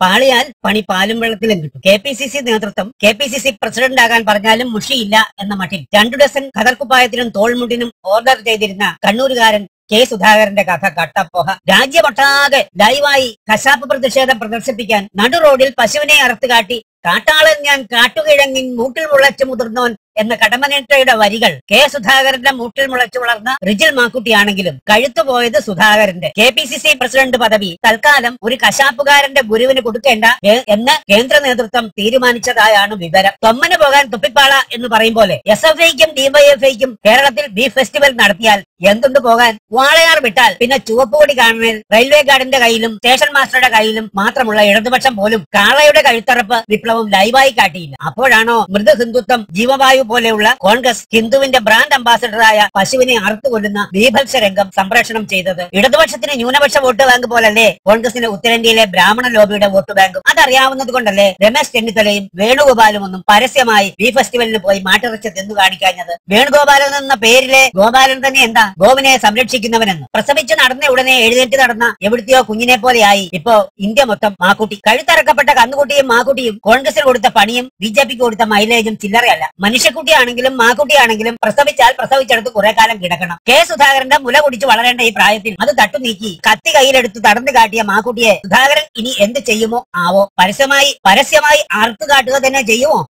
പാളിയാൽ പണി പാലും വെള്ളത്തിലും കിട്ടും. കെ പി സി സി നേതൃത്വം K P C C president ആകാൻ പറഞ്ഞാലും മുഷിയില്ല എന്ന മട്ടിൽ രണ്ടു ഡസൻ കതർക്കുപ്പായത്തിനും തോൾമുണ്ടിനും ഓർഡർ ചെയ്തിരുന്ന കണ്ണൂരുകാരൻ കെ സുധാകരന്റെ കഥ കട്ടപ്പോഹ. രാജ്യമൊട്ടാകെ ലൈവായി കശാപ്പ് പ്രതിഷേധം പ്രദർശിപ്പിക്കാൻ നടു റോഡിൽ പശുവിനെ അറുത്തുകാട്ടി കാട്ടാളൻ ഞാൻ കാട്ടുകിഴങ്ങിൻ മൂട്ടിൽ മുളച്ചു മുതിർന്നോൻ എന്ന കടമനേറ്റയുടെ വരികൾ കെ സുധാകരന്റെ മൂട്ടിൽ മുളച്ചു വളർന്ന റിജിൽ മാക്കുട്ടിയാണെങ്കിലും കഴുത്തുപോയത് സുധാകരന്റെ. K P C C president പദവി തൽക്കാലം ഒരു കശാപ്പുകാരന്റെ ഗുരുവിന് കൊടുക്കേണ്ട എന്ന് കേന്ദ്ര നേതൃത്വം തീരുമാനിച്ചതായാണ് വിവരം. തൊമ്മന് പോകാൻ തുപ്പിപ്പാള എന്ന് പറയും പോലെ എസ് എഫ് ഐക്കും ഡിവൈഎഫ്ഐക്കും കേരളത്തിൽ ബി ഫെസ്റ്റിവൽ നടത്തിയാൽ എന്തുണ്ട് പോകാൻ? വാളയാർ വിട്ടാൽ പിന്നെ ചുവപ്പുകൊടി കാണുന്നതിൽ റെയിൽവേ ഗാർഡിന്റെ കയ്യിലും സ്റ്റേഷൻ മാസ്റ്ററുടെ കയ്യിലും മാത്രമുള്ള ഇടതുപക്ഷം പോലും കാളയുടെ കഴുത്തറപ്പ് വിപ്ലവം ലൈവായി കാട്ടിയില്ല. അപ്പോഴാണോ മൃദു ഹിന്ദുത്വം ജീവവായു പോലെയുള്ള കോൺഗ്രസ് ഹിന്ദുവിന്റെ ബ്രാൻഡ് അംബാസഡറായ പശുവിനെ അറുത്തുകൊല്ലുന്ന ബീഭത്സ രംഗം സംപ്രേഷണം ചെയ്തത്. ഇടതുപക്ഷത്തിന് ന്യൂനപക്ഷ വോട്ട് ബാങ്ക് പോലല്ലേ കോൺഗ്രസിന് ഉത്തരേന്ത്യയിലെ ബ്രാഹ്മണ ലോബിയുടെ വോട്ട് ബാങ്കും? അതറിയാവുന്നത് കൊണ്ടല്ലേ രമേശ് ചെന്നിത്തലയും വേണുഗോപാലും ഒന്നും പരസ്യമായി ബീ ഫെസ്റ്റിവലിന് പോയി മാട്ടിറച്ചി തിന്നു കാണിക്കാഞ്ഞത്. വേണുഗോപാലൻ എന്ന പേരിലെ ഗോപാലൻ തന്നെ എന്താ? ഗോവിനെ സംരക്ഷിക്കുന്നവനെന്ന്. പ്രസവിച്ച് നടന്ന ഉടനെ എഴുന്നേറ്റ് നടന്ന എവിടുത്തെയോ കുഞ്ഞിനെ പോലെയായി ഇപ്പോ ഇന്ത്യ മൊത്തം മാക്കുട്ടി. കഴുത്തറക്കപ്പെട്ട കന്നുകുട്ടിയും മാക്കുട്ടിയും കോൺഗ്രസിന് കൊടുത്ത പണിയും ബി ജെ പിക്ക് കൊടുത്ത മൈലേജും ചില്ലറയല്ല. മനുഷ്യക്കുട്ടിയാണെങ്കിലും മാക്കുട്ടിയാണെങ്കിലും പ്രസവിച്ചാൽ പ്രസവിച്ചെടുത്ത് കുറെ കാലം കിടക്കണം. കെ സുധാകരന്റെ മുല കുടിച്ച് വളരേണ്ട ഈ പ്രായത്തിൽ അത് തട്ടു നീക്കി കത്തി കയ്യിലെടുത്ത് തടന്നു കാട്ടിയ മാക്കുട്ടിയെ സുധാകരൻ ഇനി എന്ത് ചെയ്യുമോ? ആവോ. പരസ്യമായി പരസ്യമായി അറുത്തു കാട്ടുക തന്നെ ചെയ്യുമോ?